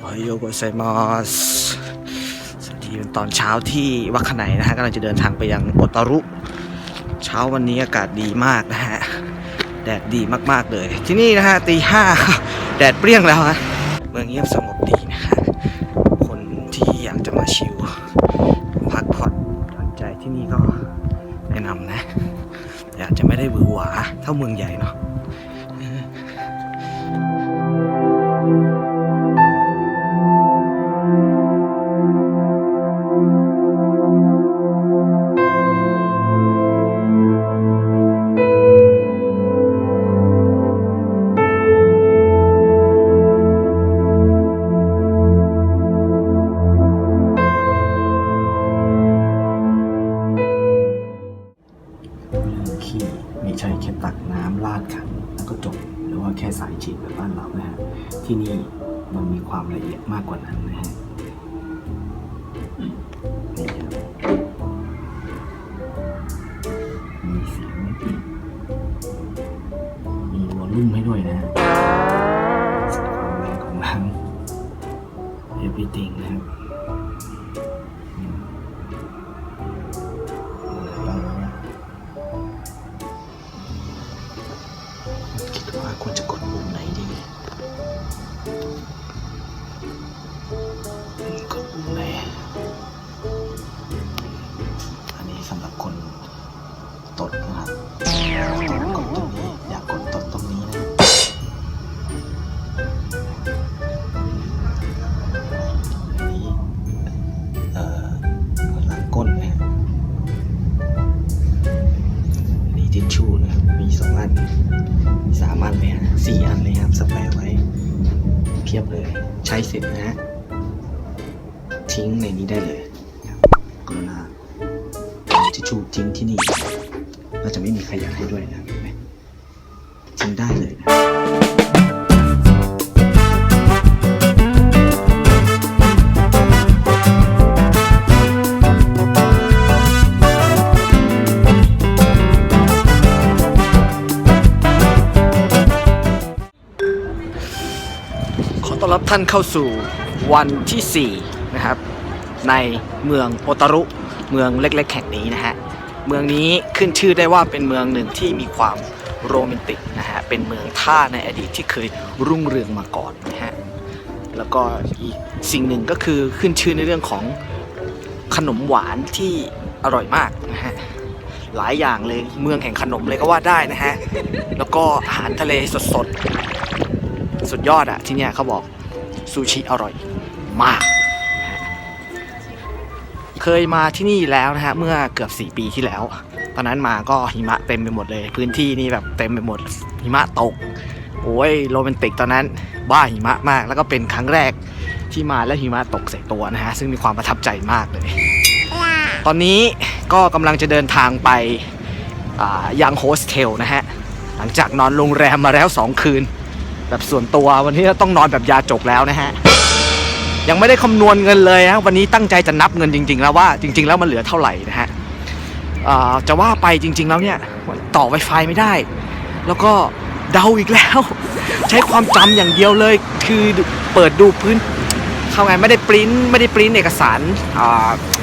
โอโยโกไซมัสสวัสดีเป็นตอนเช้าที่วัดขไนนะฮะกำลังจะเดินทางไปยังโอตารุ เช้าวันนี้อากาศดีมากนะฮะ แดดดีมากๆเลย ที่นี่นะฮะตีห้าแดดเปรี้ยงแล้วฮะเมืองเงียบสงบดีนะฮะ คนที่อยากจะมาชิลพักผ่อนหย่อนใจที่นี่ก็แนะนำนะแต่อาจจะไม่ได้หวือหวาเท่าเมืองใหญ่เนาะ ที่นี่มันมีความละเอียดมากกว่านั้นนะฮะนี่ครับมีเสียงมีวอลลุ่มให้ด้วยนะความแรงของน้ำ everything นะครับ มีสองอันมีสามอันเลยฮะสี่อันเลยครับสแปรไว้เพียบเลย ใช้เสร็จนะฮะทิ้งในนี้ได้เลยครับกรุณาเอาทิชชู่ทิ้งที่นี่เราจะไม่มีขยะให้ด้วยนะเห็นไหมทิ้งได้เลยนะ ท่านเข้าสู่วันที่ 4 นะครับ ในเมืองโอตารุเมืองเล็กๆแห่งนี้นะฮะเมืองนี้ขึ้นชื่อได้ว่าเป็นเมืองหนึ่งที่มีความโรแมนติกนะฮะเป็นเมืองท่าในอดีตที่เคยรุ่งเรืองมาก่อนนะฮะแล้วก็อีกสิ่งหนึ่งก็คือขึ้นชื่อในเรื่องของขนมหวานที่อร่อยมากนะฮะหลายอย่างเลยเมืองแห่งขนมเลยก็ว่าได้นะฮะแล้วก็อาหารทะเลสดๆ สุดยอดอะที่เนี่ยเขาบอก ซูชิอร่อยมาก เคยมาที่นี่แล้วนะฮะเมื่อเกือบ 4 ปีที่แล้ว ตอนนั้นมาก็หิมะเต็มไปหมดเลย พื้นที่นี่แบบเต็มไปหมดหิมะตก โอ้ยโรแมนติกตอนนั้นบ้าหิมะมาก แล้วก็เป็นครั้งแรกที่มาแล้วหิมะตกใส่ตัวนะฮะซึ่งมีความประทับใจมากเลย ตอนนี้ก็กำลังจะเดินทางไปยังโฮสเทลนะฮะ หลังจากนอนโรงแรมมาแล้ว 2 คืน แบบส่วนตัววันนี้ต้องนอนแบบยาจกแล้วนะฮะ ยังไม่ได้คำนวณเงินเลยฮะวันนี้ตั้งใจจะนับเงินจริง ๆ แล้วว่าจริง ๆ แล้วมันเหลือเท่าไหร่นะฮะจะว่าไปจริง ๆ แล้วเนี่ยต่อ Wi-Fi ไม่ได้ แล้วก็เดาอีกแล้ว ใช้ความจำอย่างเดียวเลย คือเปิดดูพื้นเข้าไงไม่ได้ปริ้นไม่ได้ปริ้นเอกสาร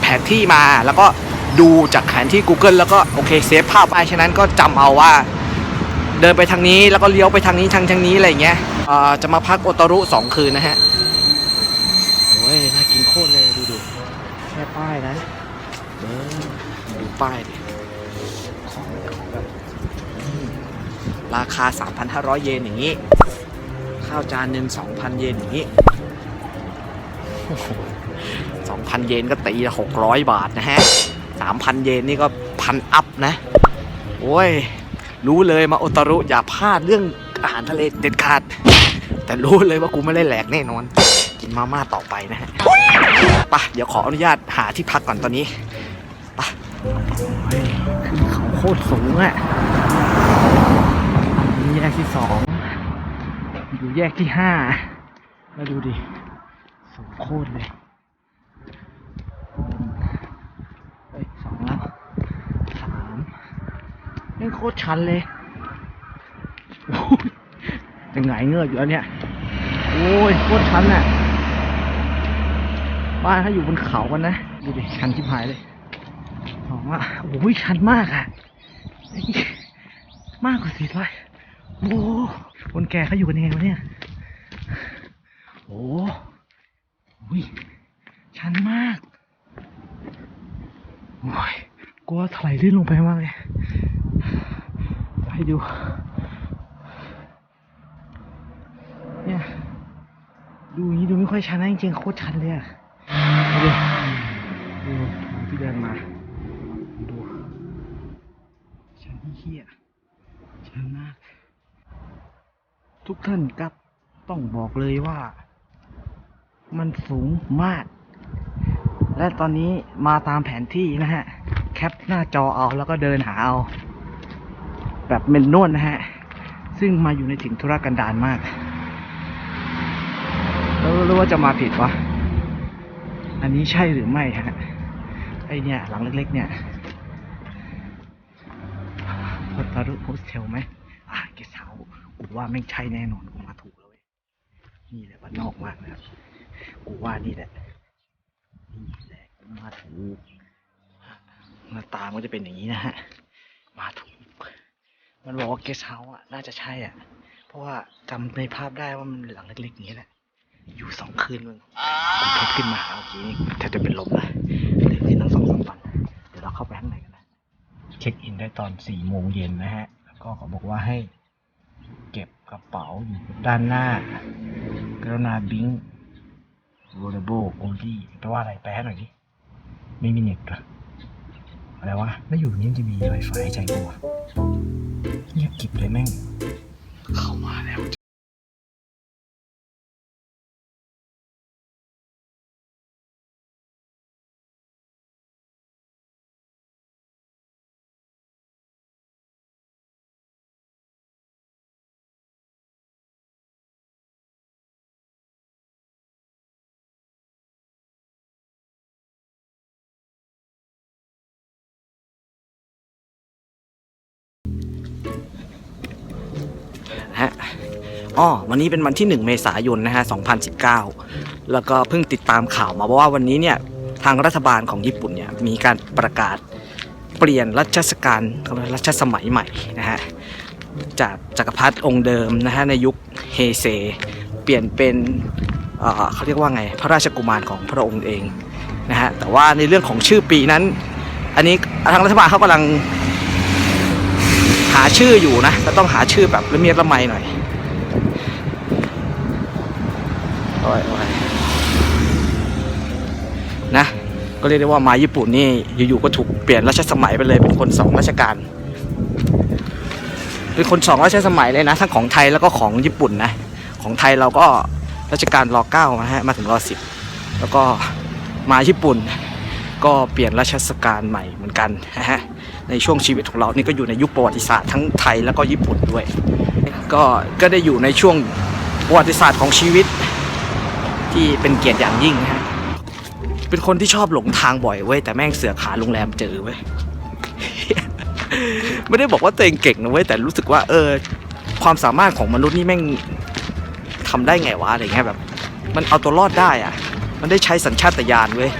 แผนที่มาแล้วก็ดูจากแผนที่ Google แล้วก็โอเคเซฟภาพไปฉะนั้นก็จำเอาว่า เดินไปทางนี้แล้วก็เลี้ยวไปทางนี้ทางทางนี้อะไรอย่างเงี้ยอ่าจะมาพักโอตารุสองคืนนะฮะโอ้ยน่ากินโคตรเลยดูดูแค่ป้ายนะเออดูป้ายดิของของแบบราคา 3,500 เยนอย่างนี้ ข้าวจานหนึ่ง2,000 เยนอย่างนี้โอ้โห2,000 เยนก็ตีละ600 บาทนะฮะ 3,000 เยนนี่ก็พันอัพนะ โอ้ย รู้เลยมาโอตารุอย่าพลาดเรื่องอาหารทะเลเด็ดขาด แต่รู้เลยว่ากูไม่ได้แหลกแน่นอน กินมาม่าต่อไปนะฮะไปะเดี๋ยวขออนุญาตหาที่พักก่อนตอนนี้ไปะขึ้นเขาโคตรสูงอะนี่แยกที่สองอยู่แยกที่ห้ามาดูดิสูงโคตรเลยเฮ้ยสองแล้วสาม นี่โคตรชันเลยจะหงเงือกอยู่แล้วเนี่ย โอ้ยโคตรชันน่ะ บ้านเขาอยู่บนเขากันนะ ดูดิ ชันชิบหายเลยบอกว่าโอ้ยชันมากอะ มากกว่าสี่ร้อยโอ้คนแก่เขาอยู่กันยังไงวะเนี่ย โอ้ยชันมาก โอ้ยกลัวถลายลื่นลงไปมากเลย ให้ดู เนี่ย ดูอย่างนี้ดูไม่ค่อยชันนะจริงๆโคตรชันเลยอะดูดูที่เดินมา ดูชันที่เหี้ยชันมาก ทุกท่านครับต้องบอกเลยว่า มันสูงมาก และตอนนี้มาตามแผนที่นะฮะ แคปหน้าจอเอาแล้วก็เดินหาเอา แบบเมนนวลนะฮะ ซึ่งมาอยู่ในถิ่นธุรกันดารมาก แล้วรู้ว่าจะมาผิดวะ อันนี้ใช่หรือไม่ฮะ ไอเนี่ยหลังเล็กๆ เนี่ยโฮตารุโฮสเทลไหมอะเกสเฮากูว่าไม่ใช่แน่นอนกูมาถูกแล้วเว้ย นี่แหละบ้านนอกมากนะครับ กูว่านี่แหละ นี่แหละมาถูกหน้าตามันจะเป็นอย่างนี้นะฮะ มาถูก มันบอกว่าเกสเฮาอะ น่าจะใช่อะ เพราะว่าจำในภาพได้ว่ามันหลังเล็กๆอย่างนี้แหละ อยู่สองคืนมึงกูเพชรขึ้นมาเมื่อกี้นี่แทบจะเป็นลมเลยตื่นขึ้นทั้งสองสามวัน เดี๋ยวเราเข้าไปข้างในกันนะ เช็คอินได้ตอนสี่โมงเย็นนะฮะ แล้วก็เขาบอกว่าให้เก็บกระเป๋าอยู่ด้านหน้ากรุณาบิง v o l a b l e only แปลว่าอะไรแปลให้หน่อยดิไม่มีเน็ตเหรออะไรวะแล้วอยู่นี้จะมีไวไฟใจกูวะ เงียบกริบเลยแม่ง เข้ามาแล้ว อ๋อวันนี้เป็นวันที่ 1 เมษายนนะฮะ 2019 แล้วก็เพิ่งติดตามข่าวมาเพราะว่าวันนี้เนี่ยทางรัฐบาลของญี่ปุ่นเนี่ยมีการประกาศเปลี่ยนรัชสการรัชสมัยใหม่นะฮะจากจักรพรรดิองค์เดิมนะฮะในยุคเฮเซเปลี่ยนเป็นเเขาเรียกว่าไงพระราชกุมารของพระองค์เองนะฮะแต่ว่าในเรื่องของชื่อปีนั้น อันนี้ทางรัฐบาลเขากำลังหาชื่ออยู่นะก็ต้องหาชื่อแบบละเมียดละไมหน่อย อ้ยโอ้ยนะ ก็เรียกได้ว่ามาญี่ปุ่นนี่อยู่ๆก็ถูกเปลี่ยนรัชสมัยไปเลยเป็นคนสองราชการเป็นคนสองราชสมัยเลยนะ ทั้งของไทยแล้วก็ของญี่ปุ่นนะ ของไทยเราก็รัชกาลรอเก้านะฮะมาถึงรอสิบแล้วก็มาญี่ปุ่นก็เปลี่ยนรัชสการใหม่เหมือนกันนะฮะในช่วงชีวิตของเรานี่ก็อยู่ในยุคประวัติศาสตร์ทั้งไทยแล้วก็ญี่ปุ่นด้วย ก็ก็ได้อยู่ในช่วงประวัติศาสตร์ของชีวิต ที่เป็นเกียรติอย่างยิ่งนะฮะเป็นคนที่ชอบหลงทางบ่อยเว้ยแต่แม่งเสือกหาโรงแรมเจอเว้ย ไม่ได้บอกว่าตัวเองเก่งนะเว้ยแต่รู้สึกว่า เออ ความสามารถของมนุษย์นี่แม่งทำได้ไงวะอะไรเงี้ยแบบ มันเอาตัวรอดได้อะมันได้ใช้สัญชาตญาณเว้ย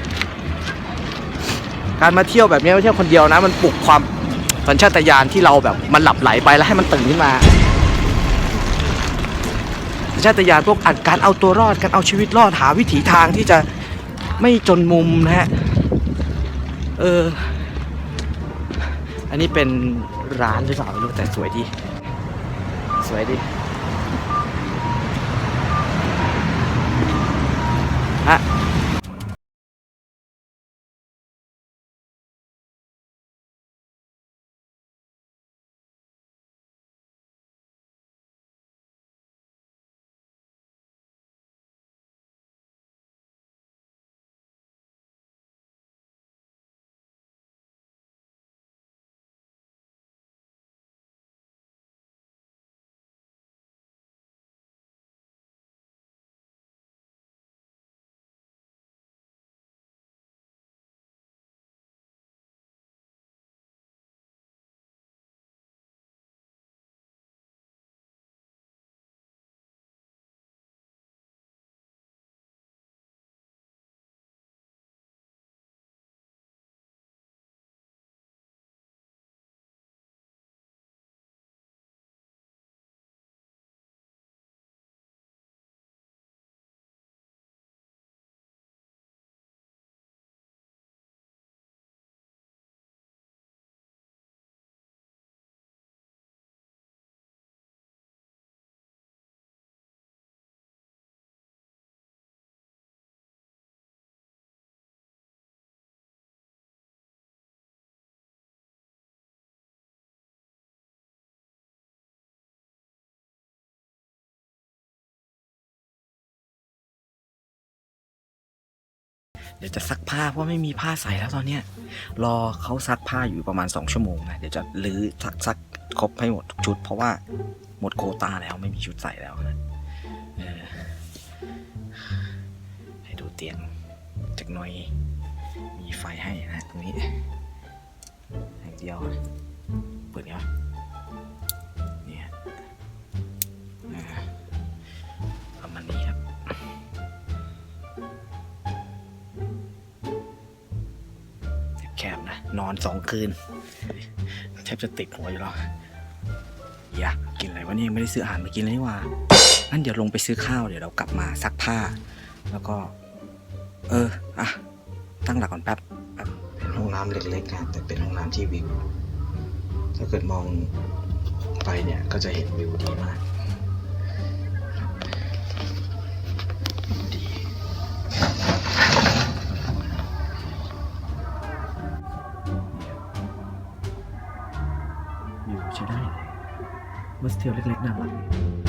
การมาเที่ยวแบบนี้ไม่เที่ยวคนเดียวนะ มันปลุกความสัญชาตญาณที่เราแบบมันหลับไหลไปแล้วให้มันตื่นขึ้นมา ชาตญาณพวกอัดการเอาตัวรอดการเอาชีวิตรอดหาวิถีทางที่จะไม่จนมุมนะฮะ เออ อันนี้เป็นร้านหรือเปล่าไม่รู้แต่สวยดี สวยดีฮะ เดี๋ยวจะซักผ้าเพราะไม่มีผ้าใส่แล้วตอนเนี้ยรอเขาซักผ้าอยู่ประมาณ 2 ชั่วโมงนะเดี๋ยวจะรื้อซักซักครบให้หมดทุกชุด เพราะว่าหมดโควตาแล้วไม่มีชุดใส่แล้วนะให้ดูเตียงจากหน่อย มีไฟให้นะตรงนี้อย่างเดียวเปิดเนี้ย อนสองคืนแทบจะติดหัวอยู่แล้วอย่ากินอะไรวะเนี่ยไม่ได้ซื้ออาหารมากินเลยนี่ว่างั้นเดี๋ยวลงไปซื้อข้าวเดี๋ยวเรากลับมาซักผ้า แล้วก็ เอออะตั้งหลักก่อนแป๊บแป๊บเป็นห้องน้ำเล็กๆนะแต่เป็นห้องน้ำที่วิวถ้าเกิดมองไปเนี่ยก็จะเห็นวิวดีมาก อยู่ใช้ได้